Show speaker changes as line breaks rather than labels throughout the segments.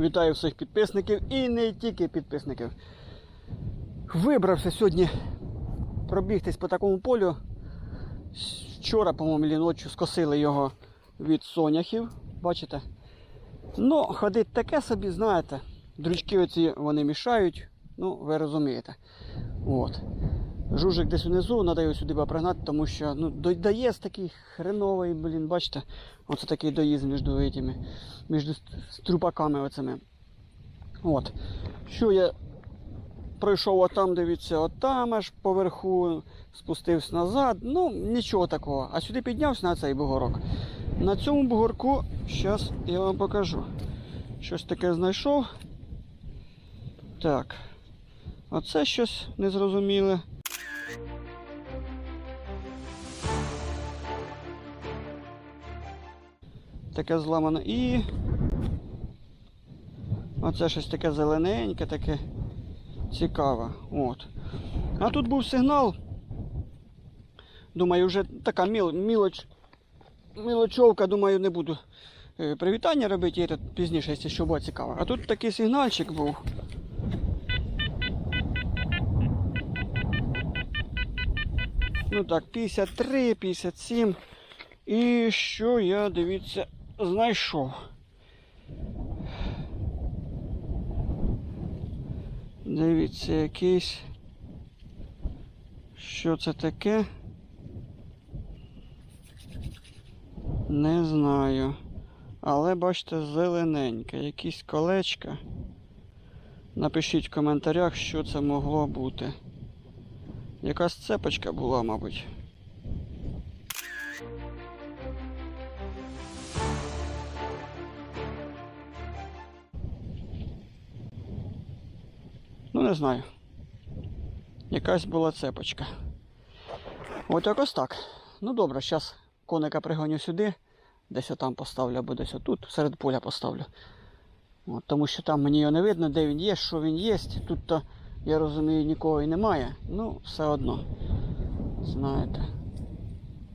Вітаю всіх підписників і не тільки підписників. Вибрався сьогодні пробігтись по такому полю. Вчора, по-моєму, ночі скосили його від соняхів. Бачите? Ну, ходить таке собі, знаєте. Дрючки оці вони мішають. Ну, ви розумієте. От. Жужик десь внизу, треба його сюди пригнати, тому що ну, доїзд такий хреновий, блін, бачите, оце такий доїзд між этими, між струпаками оцими. От. Що я пройшов отам, дивіться, отам аж поверху, спустився назад, ну нічого такого. А сюди піднявся на цей бугорок. На цьому бугорку, зараз я вам покажу. Щось таке знайшов. Так. Оце щось незрозуміле. Таке зламане і. Оце щось таке зелененьке, таке цікаве. От. А тут був сигнал. Думаю, вже така міл, мілоч, мілочовка, думаю, не буду е, привітання робити, я пізніше, що буде цікаво. А тут такий сигнальчик був. Ну так, 53, 57. І що я, дивіться, знайшов. Дивіться, якийсь. Що це таке? Не знаю. Але бачите, зелененьке, якісь колечка. Напишіть в коментарях, що це могло бути. Якась цепочка була, мабуть. Ну, не знаю. Якась була цепочка. От якось так. Ну добре, зараз коника пригоню сюди, десь отам поставлю, або десь отут, серед поля поставлю. От, тому що там мені його не видно, де він є, що він є. Тут то, я розумію, нікого і немає. Ну, все одно. Знаєте.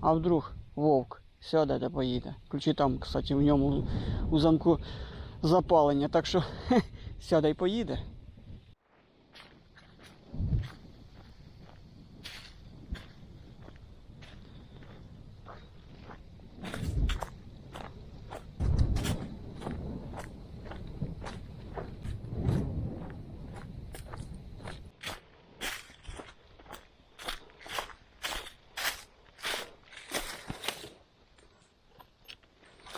А вдруг вовк сяде та поїде. Ключі там, кстати, в ньому у замку запалення. Так що сяде і поїде.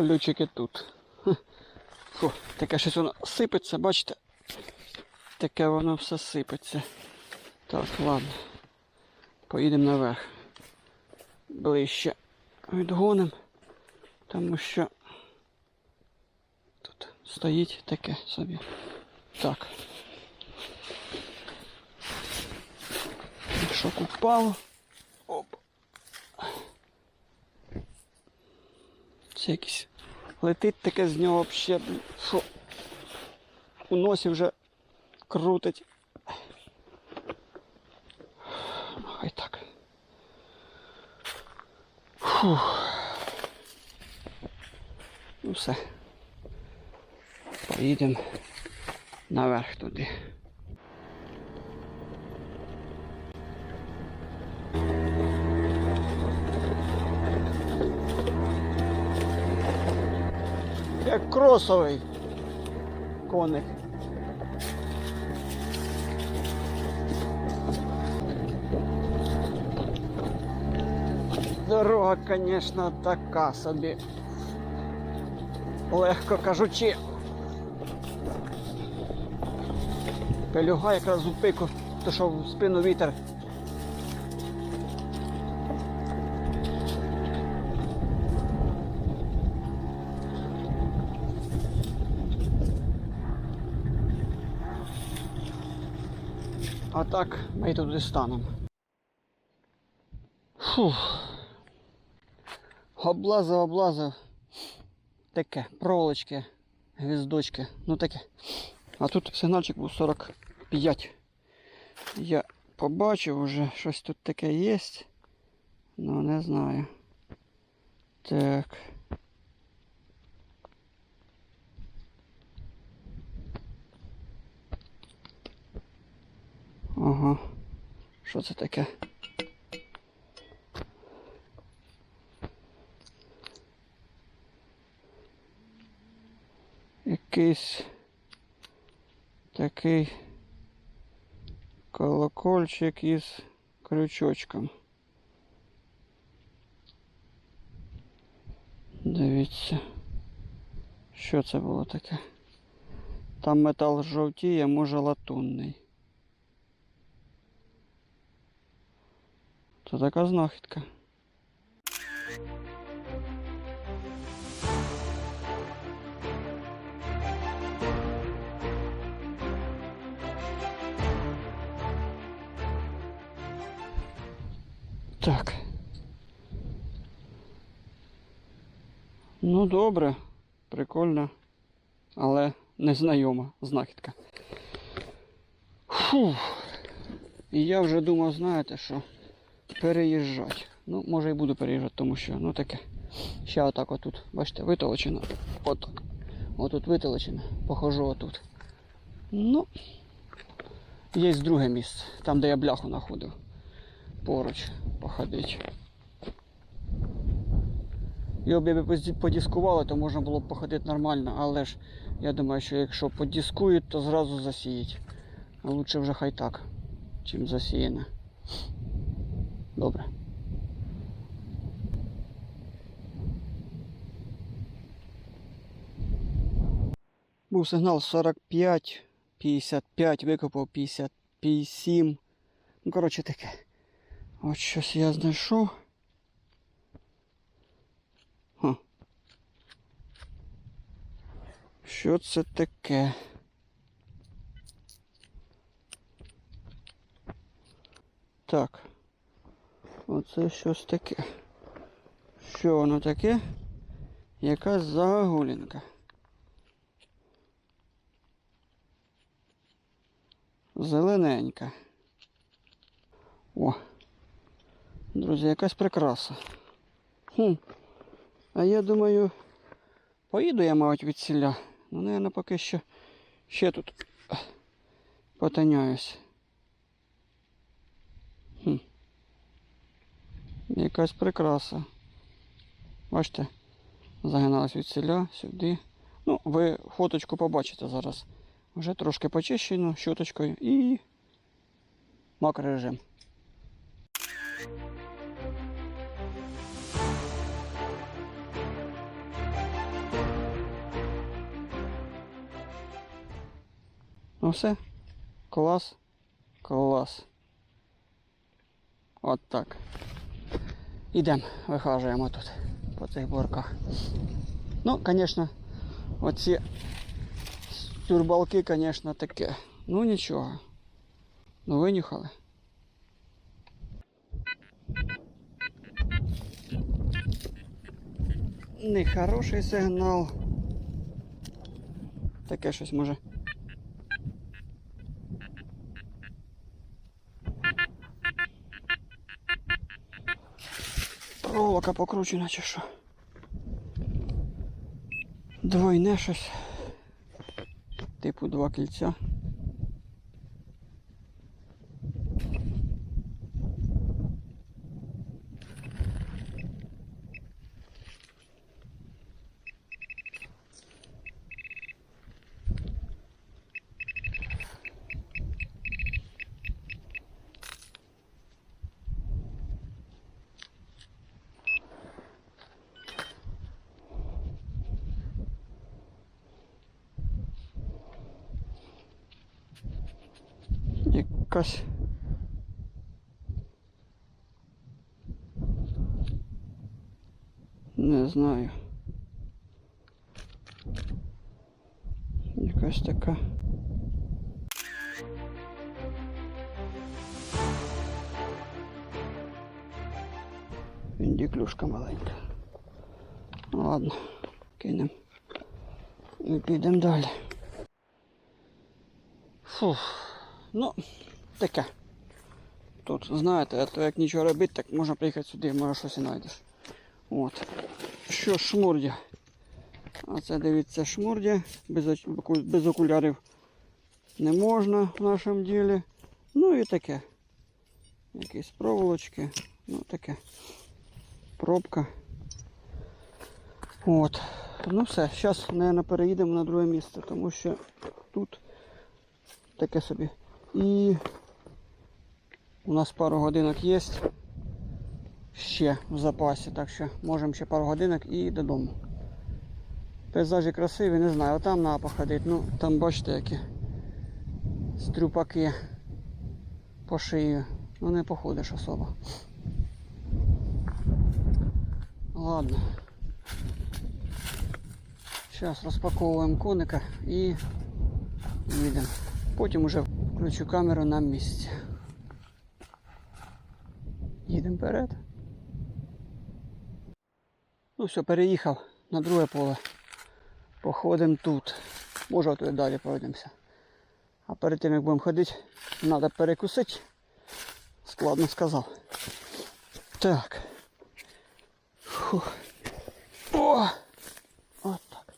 Ключики тут. Фу, таке щось воно сипеться, бачите? Таке воно все сипеться. Так, ладно. Поїдемо наверх. Ближче відгоним. Тому що тут стоїть таке собі. Так. Що упало? Оп. Це якийсь летить таке з нього взагалі, що у носі вже крутить. Хай так. Фух. Ну все. Поїдемо наверх туди. Кросовий коник. Дорога, звісно, така собі. Легко кажучи. Пелюга якраз у пику, то що в спину вітер. А так ми туди станемо. Фух. Облазив, облазив. Таке, проволочки, гвіздочки. Ну таке. А тут сигнальчик був 45. Я побачив вже щось тут таке є. Ну не знаю. Так. Ага. Що це таке? Якийсь такий колокольчик із крючочком. Дивіться, що це було таке. Там метал жовтіє, може латунний. Це така знахідка. Так. Ну добре, прикольно, але незнайома знахідка. Фух. І я вже думав, знаєте, що переїжджати. Ну, може і буду переїжджати, тому що, ну таке. Ще отак отут, бачите, витолочено. Отак. Отут витолочено. Похожу отут. Ну, є друге місце, там, де я бляху знаходив. Поруч походить. Його б якби подіскували, то можна було б походити нормально, але ж я думаю, що якщо подіскують, то зразу засіють. А лучше вже хай так, чим засіяне. Добре. Був сигнал 45, 55, викопав 50, 57. Ну, коротше таке. От щось я знайшов. Ха. Що це таке? Так. Оце щось таке. Що воно таке? Якась загогулінка. Зелененька. О. Друзі, якась прикраса. Хм. А я думаю, поїду я, мабуть, від сіля. Ну, наверное, поки що ще тут потиняюсь. Хм. Якась прикраса. Бачите, загиналась від селя сюди. Ну, ви фоточку побачите зараз. Вже трошки почищено щоточкою і макрорежим. Ну все. Клас. Клас. От так. Ідемо, вихажуємо тут по цих борках. Ну, звісно, оці тюрбалки, звісно, таке. Ну нічого. Ну винюхали. Нехороший сигнал. Таке щось може. Проволока покручена чи що. Двойне щось. Типу два кільця. Якась. Не знаю. Якась така. Індіклюшка маленька. Ну ладно, кинемо. І підемо далі. Фух. Ну, таке. Тут, знаєте, то як нічого робити, так можна приїхати сюди, може щось і знайдеш. От. Що шмурдя? А це дивіться шмурдя. Без, без окулярів не можна в нашому ділі. Ну і таке. Якісь проволочки. Ну таке. Пробка. От. Ну все, зараз, мабуть, переїдемо на друге місце, тому що тут таке собі. І у нас пару годинок є ще в запасі, так що можемо ще пару годинок і додому. Пейзажі красиві, не знаю, там треба походити. Ну, там бачите, які стрюпаки по шию. Ну не походиш особо. Ладно. Зараз розпаковуємо коника і їдемо. Потім уже включу камеру на місці. Їдемо вперед. Ну все, переїхав на друге поле. Походимо тут. Може туди далі пройдемося. А перед тим як будемо ходити, треба перекусити. Складно сказав. Так. Фух. О! От так.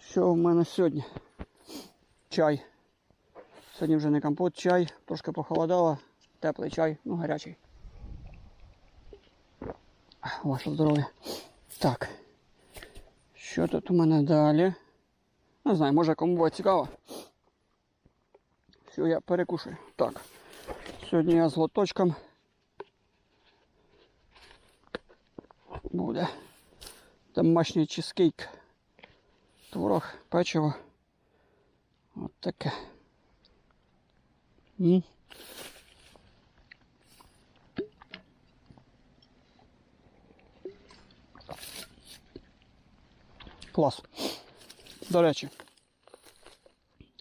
Що в мене сьогодні? Чай. Сьогодні вже не компот, чай, трошки похолодало, теплий чай, ну гарячий. Ваше здоров'я. Так. Що тут у мене далі? Не знаю, може кому буде цікаво. Все, я перекушую. Так. Сьогодні я з лоточком. Буде. Домашній чизкейк. Творог, печиво. От таке. М. Клас. До речі,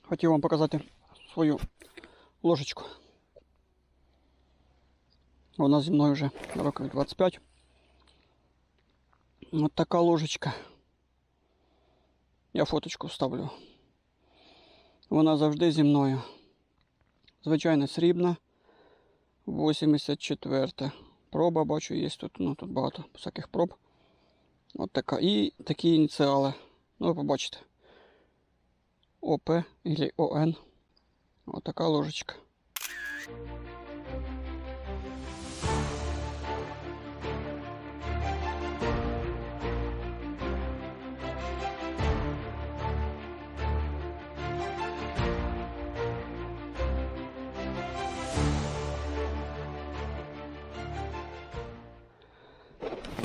хотів вам показати свою ложечку. Вона зі мною вже років 25. От така ложечка. Я фоточку вставлю. Вона завжди зі мною. Звичайно, срібна. 84. Проба бачу, є тут. Ну, тут багато всяких проб. От така. І такі ініціали. Ну, ви побачите. ОП или ОН. От така ложечка.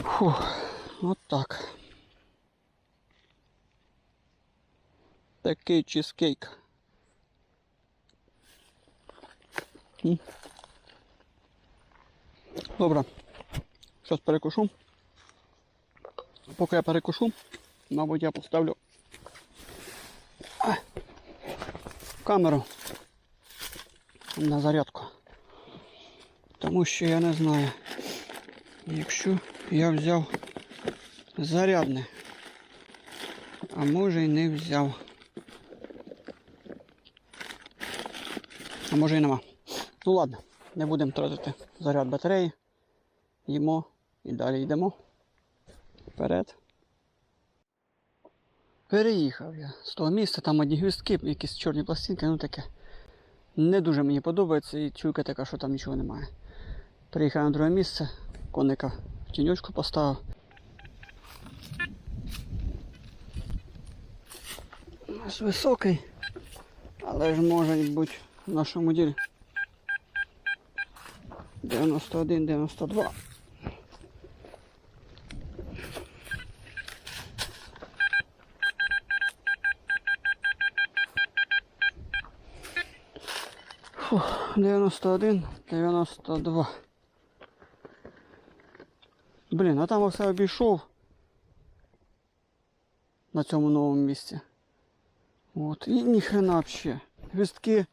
Фух, от Так. Такий чизкейк. Добре. Зараз перекушу. Поки я перекушу, мабуть, я поставлю камеру на зарядку. Тому що я не знаю, якщо я взяв зарядне, а може і не взяв. А може і нема. Ну ладно, не будемо тратити заряд батареї. Їмо і далі йдемо. Вперед. Переїхав я з того місця, там одні гвістки, якісь чорні пластинки, ну таке. Не дуже мені подобається і чуйка така, що там нічого немає. Приїхав на друге місце, коника в тіньочку поставив. Ось високий, але ж може бути в нашому ділі 91, 92. Фух, 91, 92. Блін, а там все обійшов на цьому новому місці. От, і ніхрена взагалі. Гвістки,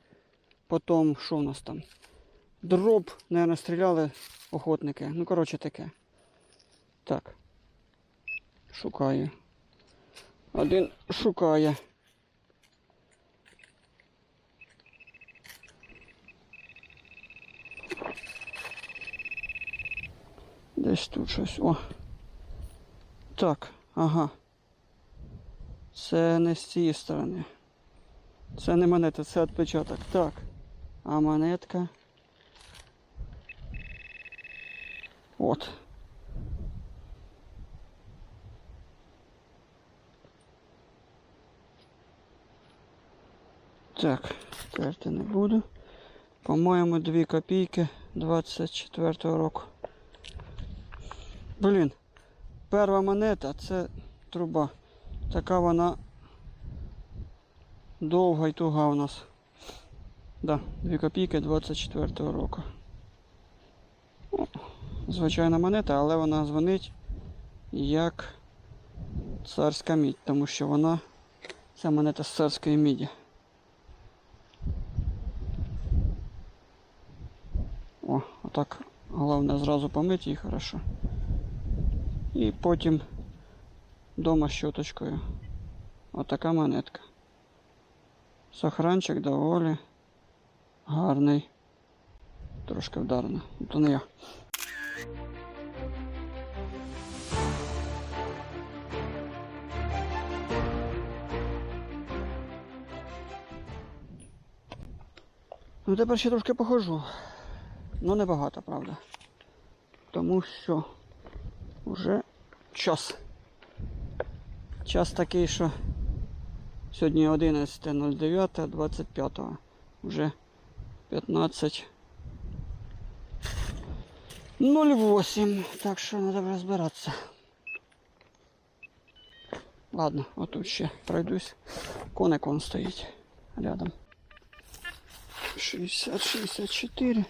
потім що в нас там? Дроб, наверное, стріляли охотники. Ну, коротше таке. Так. Шукаю. Один шукає. Десь тут щось. О. Так, ага. Це не з цієї сторони. Це не монета, це відпечаток. Так. А монетка. От. Так, терти не буду. По-моєму, 2 копійки 24-го року. Блін, перша монета це труба. Така вона довга і туга у нас. Да, 2 копійки 24-го року. О, звичайна монета, але вона дзвонить як царська мідь, тому що вона ця монета з царської міді. О, отак головне зразу помити її хорошо. І потім дома щоточкою. Отака монетка. Сохранчик доволі гарний. Трошки вдарено. То не я. Ну тепер ще трошки походжу. Ну небагато, правда. Тому що вже час. Час такий, що сьогодні 11.09, 25 вже 15. 08. Так що треба розбиратися. Ладно, отут ще пройдусь. Коник он стоїть рядом. 60-64.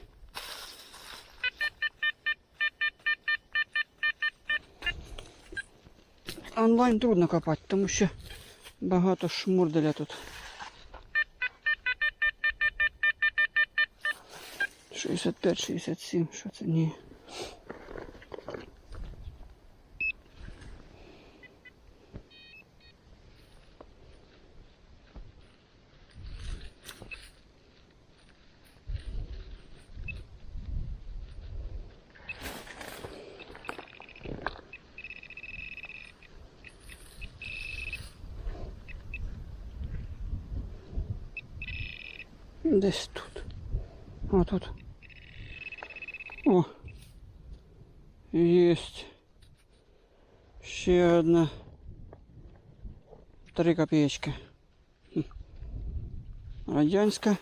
Онлайн трудно копати, тому що багато шмурделя тут. 65-67, що це ні. Десь тут. О, тут. О. Есть. Ще одна. Три копеечки. Радянська.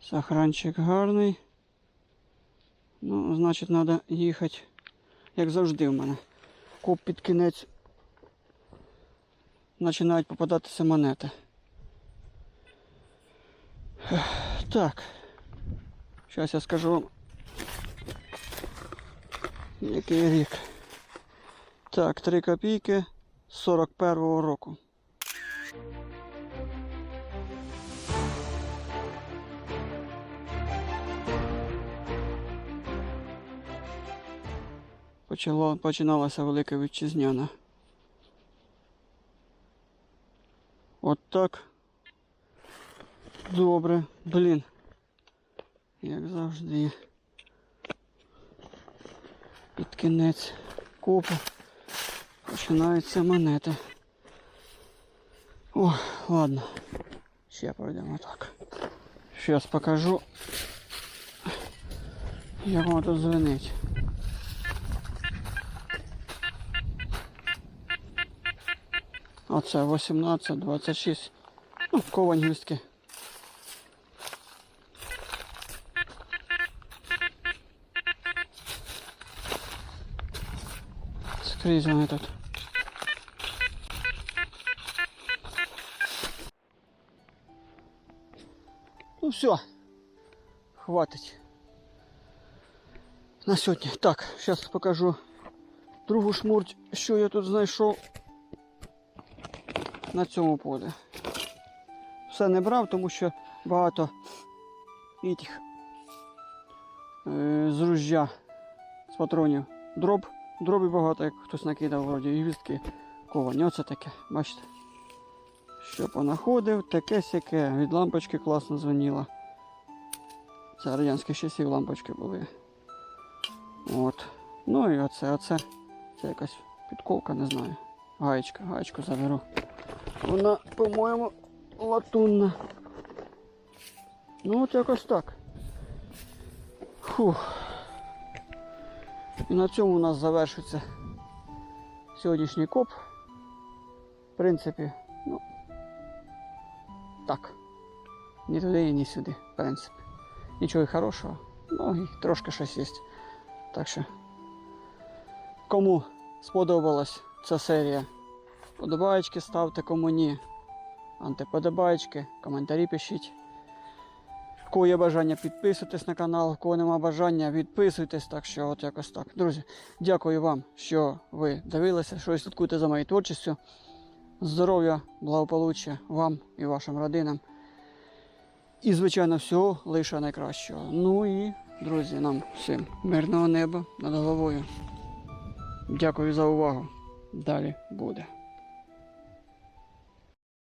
Сохранчик гарний. Ну, значить, треба їхати, як завжди в мене. Коп під кінець починають попадатися монети. Так. Зараз я скажу вам. Який рік. Так, 3 копійки 41-го року. Почало, починалася велика вітчизняна. От так. Добре. Блін. Як завжди. Під кінець копу починаються монети. О, ладно. Ще пройдемо так. Зараз покажу. Як воно тут звенить. Оце 18, 26. Ну, ковані гвіздки. Скрізь вони тут. Ну все. Хватить. На сьогодні. Так, зараз покажу другу шмурть, що я тут знайшов на цьому полі. Все не брав, тому що багато этих, е, з ружжя, з патронів. Дроб, дробі багато, як хтось накидав вроді, і гвіздки ковані. Оце таке, бачите. Що понаходив, таке сяке. Від лампочки класно дзвоніло. Це радянських часів лампочки були. От. Ну і оце, оце. Це якась підковка, не знаю. гаєчка, гаєчку заберу. Вона, по-моєму, латунна. Ну от якось так. Фух. І на цьому у нас завершиться сьогоднішній коп. В принципі, ну. Так. Ні туди і ні сюди, в принципі. Нічого хорошого. Ну і трошки щось є. Так що. Кому сподобалась ця серія, подобаєчки ставте, кому ні. Антиподобаєчки, коментарі пишіть. В кого є бажання підписуйтесь на канал, в кого нема бажання, відписуйтесь. Так що от якось так. Друзі, дякую вам, що ви дивилися, що слідкуєте за моєю творчістю. Здоров'я, благополуччя вам і вашим родинам. І, звичайно, всього лише найкращого. Ну і, друзі, нам всім мирного неба над головою. Дякую за увагу. Далі буде.